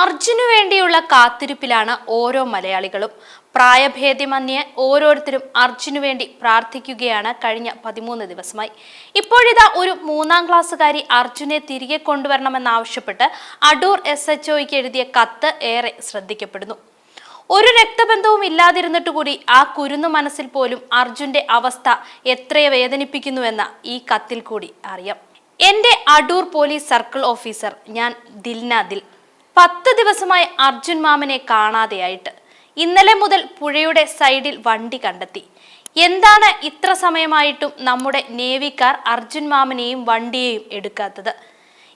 അർജുനു വേണ്ടിയുള്ള കാത്തിരിപ്പിലാണ് ഓരോ മലയാളികളും. പ്രായഭേദ്യമന്യേ ഓരോരുത്തരും അർജുനു വേണ്ടി പ്രാർത്ഥിക്കുകയാണ് കഴിഞ്ഞ പതിമൂന്ന് ദിവസമായി. ഇപ്പോഴിതാ ഒരു മൂന്നാം ക്ലാസ്സുകാരി അർജുനെ തിരികെ കൊണ്ടുവരണമെന്നാവശ്യപ്പെട്ട് അടൂർ എസ് എച്ച് ഒയ്ക്ക് എഴുതിയ കത്ത് ഏറെ ശ്രദ്ധിക്കപ്പെടുന്നു. ഒരു രക്തബന്ധവും ഇല്ലാതിരുന്നിട്ട് കൂടി ആ കുരുന്നു മനസ്സിൽ പോലും അർജുന്റെ അവസ്ഥ എത്ര വേദനിപ്പിക്കുന്നുവെന്ന ഈ കത്തിൽ കൂടി അറിയാം. എന്റെ അടൂർ പോലീസ് സർക്കിൾ ഓഫീസർ ഞാൻ ദിൽന ദിൽ. പത്ത് ദിവസമായി അർജുൻ മാമനെ കാണാതെയായിട്ട്. ഇന്നലെ മുതൽ പുഴയുടെ സൈഡിൽ വണ്ടി കണ്ടെത്തി. എന്താണ് ഇത്ര സമയമായിട്ടും നമ്മുടെ നേവിക്കാർ അർജുൻ മാമനെയും വണ്ടിയെയും എടുക്കാത്തത്?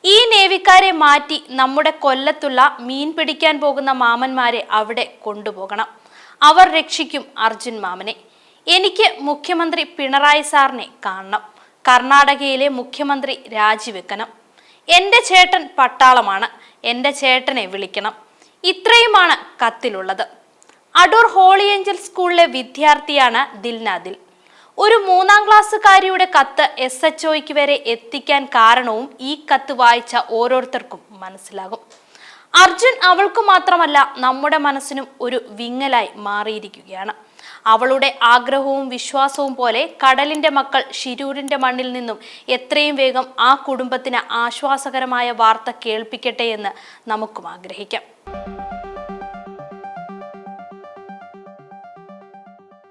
ഈ നേവിക്കാരെ മാറ്റി നമ്മുടെ കൊല്ലത്തുള്ള മീൻ പിടിക്കാൻ പോകുന്ന മാമന്മാരെ അവിടെ കൊണ്ടുപോകണം. അവർ രക്ഷിക്കും അർജുൻ മാമനെ. എനിക്ക് മുഖ്യമന്ത്രി പിണറായി സാറിനെ കാണണം. കർണാടകയിലെ മുഖ്യമന്ത്രി രാജിവെക്കണം. എന്റെ ചേട്ടൻ പട്ടാളമാണ്. എന്റെ ചേട്ടനെ വിളിക്കണം. ഇത്രയുമാണ് കത്തിലുള്ളത്. അടൂർ ഹോളി ഏഞ്ചൽ സ്കൂളിലെ വിദ്യാർത്ഥിയാണ് ദിൽനാദിൽ ഒരു മൂന്നാം ക്ലാസ്സുകാരിയുടെ കത്ത് എസ് എച്ച് ഒയ്ക്ക് വരെ എത്തിക്കാൻ കാരണവും ഈ കത്ത് വായിച്ച ഓരോരുത്തർക്കും മനസ്സിലാകും. അർജുൻ അവൾക്ക് മാത്രമല്ല നമ്മുടെ മനസ്സിനും ഒരു വിങ്ങലായി മാറിയിരിക്കുകയാണ്. അവളുടെ ആഗ്രഹവും വിശ്വാസവും പോലെ കടലിന്റെ മക്കൾ ഷിരൂരിന്റെ മണ്ണിൽ നിന്നും എത്രയും വേഗം ആ കുടുംബത്തിന് ആശ്വാസകരമായ വാർത്ത കേൾപ്പിക്കട്ടെ എന്ന് നമുക്കും ആഗ്രഹിക്കാം.